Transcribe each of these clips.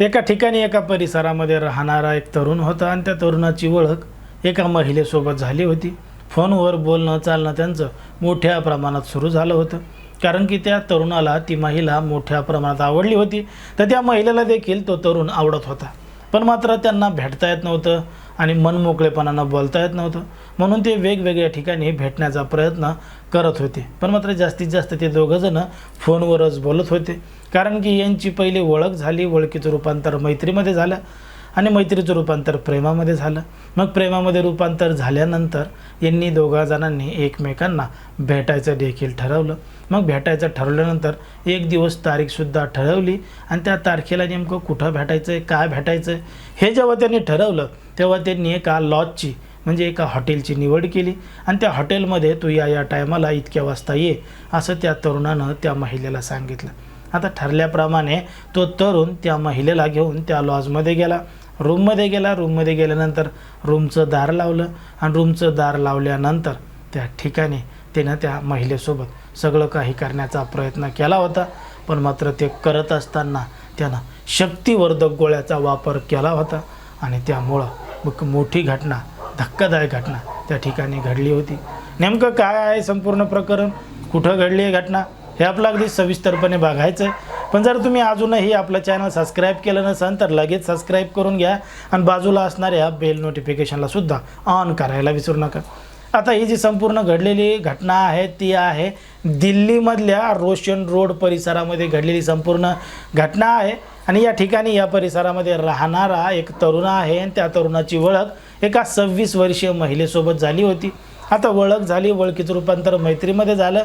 एका ठिकाणी एका परिसरामध्ये राहणारा एक तरुण होता आणि त्या तरुणाची ओळख एका महिलेसोबत झाली होती. फोनवर बोलणं चालणं त्यांचं मोठ्या प्रमाणात सुरू झालं होतं. कारण की त्या तरुणाला ती महिला मोठ्या प्रमाणात आवडली होती. तर त्या महिलेला देखील तो तरुण आवडत होता. पण मात्र त्यांना भेटता येत नव्हतं आणि मनमोकळेपणानं बोलता येत नव्हतं. म्हणून ते वेगवेगळ्या ठिकाणी भेटण्याचा प्रयत्न करत होते. पण मात्र जास्तीत जास्त ते दोघंजणं फोनवरच बोलत होते. कारण की यांची पहिली ओळख झाली ओळखीचं रूपांतर मैत्रीमध्ये झालं आणि मैत्रीचं रूपांतर प्रेमामध्ये झालं. मग प्रेमामध्ये रूपांतर झाल्यानंतर यांनी दोघा जणांनी एकमेकांना भेटायचं देखील ठरवलं. मग भेटायचं ठरवल्यानंतर एक दिवस तारीखसुद्धा ठरवली आणि त्या तारखेला नेमकं कुठं भेटायचं आहे काय भेटायचं आहे हे जेव्हा त्यांनी ठरवलं तेव्हा त्यांनी एका लॉजची म्हणजे एका हॉटेलची निवड केली आणि त्या हॉटेलमध्ये तू या या टायमाला इतक्या वाजता ये असं त्या तरुणानं त्या महिलेला सांगितलं. आता ठरल्याप्रमाणे तो तरुण त्या महिलेला घेऊन त्या लॉजमध्ये गेला. रूममध्ये गेला रूममध्ये गेल्यानंतर रूमचं दार लावलं आणि रूमचं दार लावल्यानंतर त्या ठिकाणी त्यानं त्या महिलेसोबत सगळं काही करण्याचा प्रयत्न केला होता पण मात्र ते करत असताना त्यानं शक्तिवर्धक गोळ्याचा वापर केला होता आणि त्यामुळं मग मोठी घटना धक्कादायक घटना त्या ठिकाणी घडली होती. नेमकं काय आहे संपूर्ण प्रकरण? कुठं घडली आहे घटना? हे आपलं अगदी सविस्तरपणे बघायचं आहे पण जर तुम्ही अजूनही आपलं चॅनल सबस्क्राईब केलं नसेल तर लगेच सबस्क्राईब करून घ्या आणि बाजूला असणाऱ्या बेल नोटिफिकेशनला सुद्धा ऑन करायला विसरू नका. आता ही जी संपूर्ण घडलेली घटना आहे ती आहे दिल्लीमधल्या रोशन रोड परिसरामध्ये घडलेली संपूर्ण घटना आहे. आणि या ठिकाणी या परिसरामध्ये राहणारा एक तरुण आहे आणि त्या तरुणाची ओळख एका सव्वीस वर्षीय महिलेसोबत झाली होती. आता ओळख झाली ओळखीचं रूपांतर मैत्रीमध्ये झालं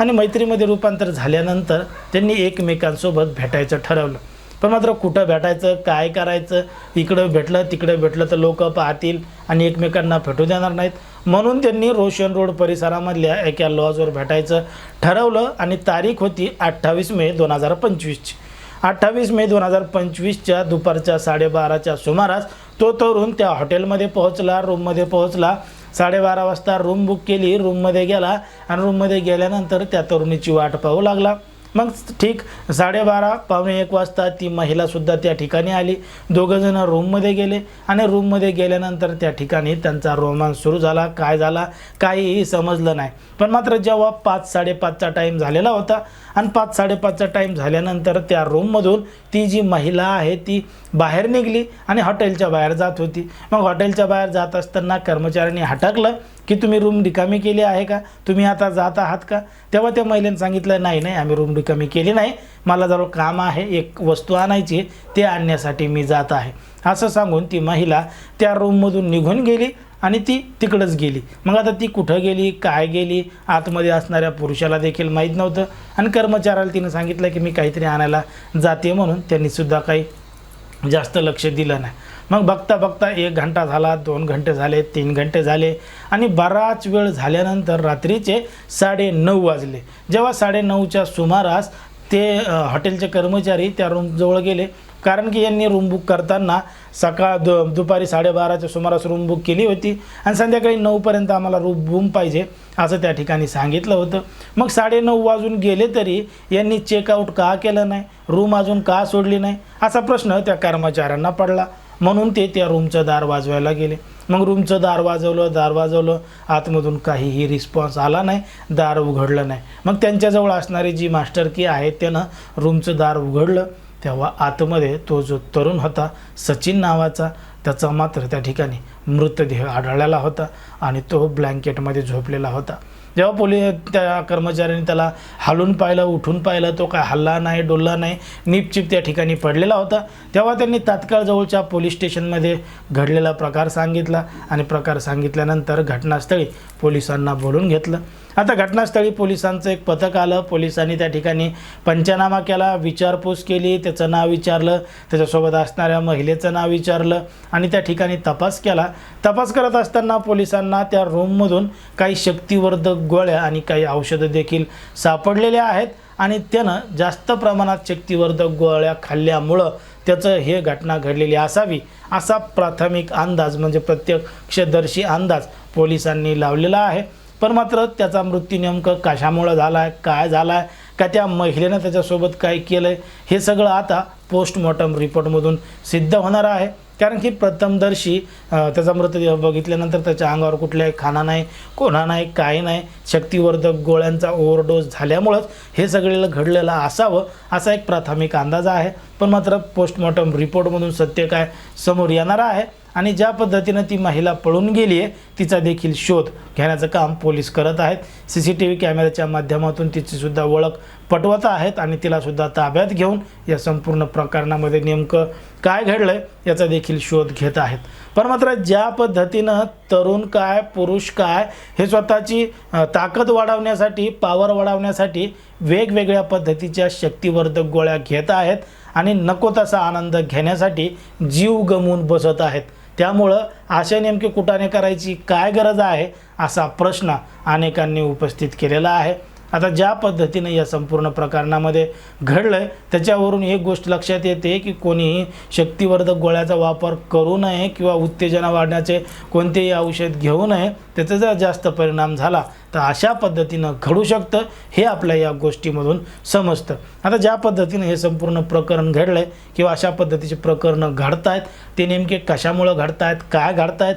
आणि मैत्रीमध्ये रूपांतर झाल्यानंतर त्यांनी एकमेकांसोबत भेटायचं ठरवलं. पण मात्र कुठं भेटायचं काय करायचं इकडं भेटलं तिकडं भेटलं तर लोक पाहतील आणि एकमेकांना भेटू देणार नाहीत. म्हणून त्यांनी रोशन रोड परिसरामधल्या एका लॉजवर भेटायचं ठरवलं आणि तारीख होती अठ्ठावीस मे दोन हजार पंचवीसची. अठ्ठावीस मे दोन हजार पंचवीसच्या दुपारच्या साडेबाराच्या सुमारास तो तरुण त्या हॉटेलमध्ये पोहोचला रूममध्ये पोहोचला. साडेबारा वाजता रूम बुक केली रूममध्ये गेला आणि रूममध्ये गेल्यानंतर त्या तरुणीची वाट पाहू लागला. मग ठीक साडेबारा पावणे एक वाजता ती महिलासुद्धा त्या ठिकाणी आली. दोघंजणं रूममध्ये गेले आणि रूममध्ये गेल्यानंतर त्या ठिकाणी त्यांचा रोमांस सुरू झाला. काय झाला? काहीही समजलं नाही. पण मात्र जेव्हा पाच साडेपाचचा टाईम झालेला होता आणि पाच साडेपाचचा टाईम झाल्यानंतर त्या रूममधून ती जी महिला आहे ती बाहेर निघली आणि हॉटेलच्या बाहेर जात होती. मग हॉटेलच्या बाहेर जात असताना कर्मचाऱ्यांनी हटकलं की तुम्ही रूम रिकामी केली आहे का? तुम्ही आता जात आहात का? तेव्हा त्या महिलेने सांगितलं नाही नाही आम्ही रूम रिकामी केली नाही. मला जवळ काम आहे एक वस्तू आणायची ते आणण्यासाठी मी जात आहे. असं सांगून ती महिला त्या रूममधून निघून गेली आणि ती तिकडंच गेली. मग आता ती कुठं गेली काय गेली? आतमध्ये असणाऱ्या पुरुषाला देखील माहीत नव्हतं. आणि कर्मचाऱ्याला तिनं सांगितलं की मी काहीतरी आणायला जाते म्हणून त्यांनीसुद्धा काही जास्त लक्ष दिलं नाही. मग बघता बघता एक घंटा झाला दोन घंटे झाले तीन घंटे झाले आणि बराच वेळ झाल्यानंतर रात्रीचे साडे नऊ वाजले. जेव्हा साडे नऊच्या सुमारास ते हॉटेलचे कर्मचारी त्या रूमजवळ गेले. कारण की यांनी रूम बुक करताना सकाळ दु दुपारी साडेबाराच्या सुमारास रूम बुक केली होती आणि संध्याकाळी नऊपर्यंत आम्हाला रूम रूम पाहिजे असं त्या ठिकाणी सांगितलं होतं. मग साडेनऊ वाजून गेले तरी यांनी चेकआउट का केलं नाही? रूम अजून का सोडली नाही? असा प्रश्न त्या कर्मचाऱ्यांना पडला. म्हणून ते त्या रूमचं दार वाजवायला गेले. मग रूमचं दार वाजवलं दार वाजवलं. आतमधून काहीही रिस्पॉन्स आला नाही. दार उघडलं नाही. मग त्यांच्याजवळ असणारी जी मास्टर की आहे त्यानं रूमचं दार उघडलं. तेव्हा आतमध्ये तो जो तरुण होता सचिन नावाचा त्याचा मात्र त्या ठिकाणी मृतदेह आढळलेला होता आणि तो ब्लँकेटमध्ये झोपलेला होता. जेव्हा पोलीस त्या कर्मचाऱ्यांनी त्याला हालून पाहिलं उठून पाहिलं तो काय हल्ला नाही डोलला नाही निपचिप त्या ठिकाणी पडलेला होता तेव्हा त्यांनी तात्काळ जवळच्या पोलीस स्टेशनमध्ये घडलेला प्रकार सांगितला आणि प्रकार सांगितल्यानंतर घटनास्थळी पोलिसांना बोलून घेतलं. आता घटनास्थळी पोलिसांचं एक पथक आलं. पोलिसांनी त्या ठिकाणी पंचनामा केला विचारपूस केली त्याचं नाव विचारलं त्याच्यासोबत असणाऱ्या महिलेचं नाव विचारलं आणि त्या ठिकाणी तपास केला. तपास करत असताना पोलिसांना त्या रूममधून काही शक्तिवर्धक गोळ्या आणि काही औषधं देखील सापडलेल्या आहेत आणि त्यानं जास्त प्रमाणात शक्तिवर्धक गोळ्या खाल्ल्यामुळं त्याचं हे घटना घडलेली असावी असा प्राथमिक अंदाज म्हणजे प्रत्यक्षदर्शी अंदाज पोलिसांनी लावलेला आहे. पण मात्र त्याचा मृत्यू नेमकं कशामुळं झाला आहे काय झाला आहे का त्या महिलेनं त्याच्यासोबत काय केलं आहे हे सगळं आता पोस्टमॉर्टम रिपोर्टमधून सिद्ध होणार आहे. कारण की प्रथमदर्शी त्याचा मृतदेह बघितल्यानंतर त्याच्या अंगावर कुठल्याही खाना नाही कोणा नाही काही नाही शक्तिवर्धक गोळ्यांचा ओव्हरडोस झाल्यामुळंच हे सगळेला घडलेलं असावं असा एक प्राथमिक अंदाज आहे. पण मात्र पोस्टमॉर्टम रिपोर्टमधून सत्य काय समोर येणार आहे? आणि ज्या पद्धतीनं ती महिला पळून गेली आहे तिचा देखील शोध घेण्याचं काम पोलीस करत आहेत. सी सी टी व्ही कॅमेऱ्याच्या माध्यमातून तिचीसुद्धा ओळख पटवत आहेत आणि तिलासुद्धा ताब्यात घेऊन या संपूर्ण प्रकरणामध्ये नेमकं काय घडलं आहे याचा देखील शोध घेत आहेत. पण मात्र ज्या पद्धतीनं तरुण काय पुरुष काय हे स्वतःची ताकद वाढवण्यासाठी पावर वाढवण्यासाठी वेगवेगळ्या पद्धतीच्या शक्तिवर्धक गोळ्या घेत आहेत आणि नको तसा आनंद घेण्यासाठी जीव गमवून बसत आहेत. त्यामुळं आशा नेमकी कुटाने करायची काय गरज आहे असा प्रश्न अनेकांनी उपस्थित केलेला आहे. आता ज्या पद्धतीनं या संपूर्ण प्रकरणामध्ये घडलं आहे त्याच्यावरून एक गोष्ट लक्षात येते की कोणीही शक्तिवर्धक गोळ्याचा वापर करू नये किंवा उत्तेजना वाढण्याचे कोणतेही औषध घेऊ नये त्याचा जर जास्त परिणाम झाला तर अशा पद्धतीनं घडू शकतं हे आपल्या या गोष्टीमधून समजतं. आता ज्या पद्धतीनं हे संपूर्ण प्रकरण घडलं आहे किंवा अशा पद्धतीचे प्रकरणं घडत आहेत ते नेमके कशामुळं घडत आहेत काय घडत आहेत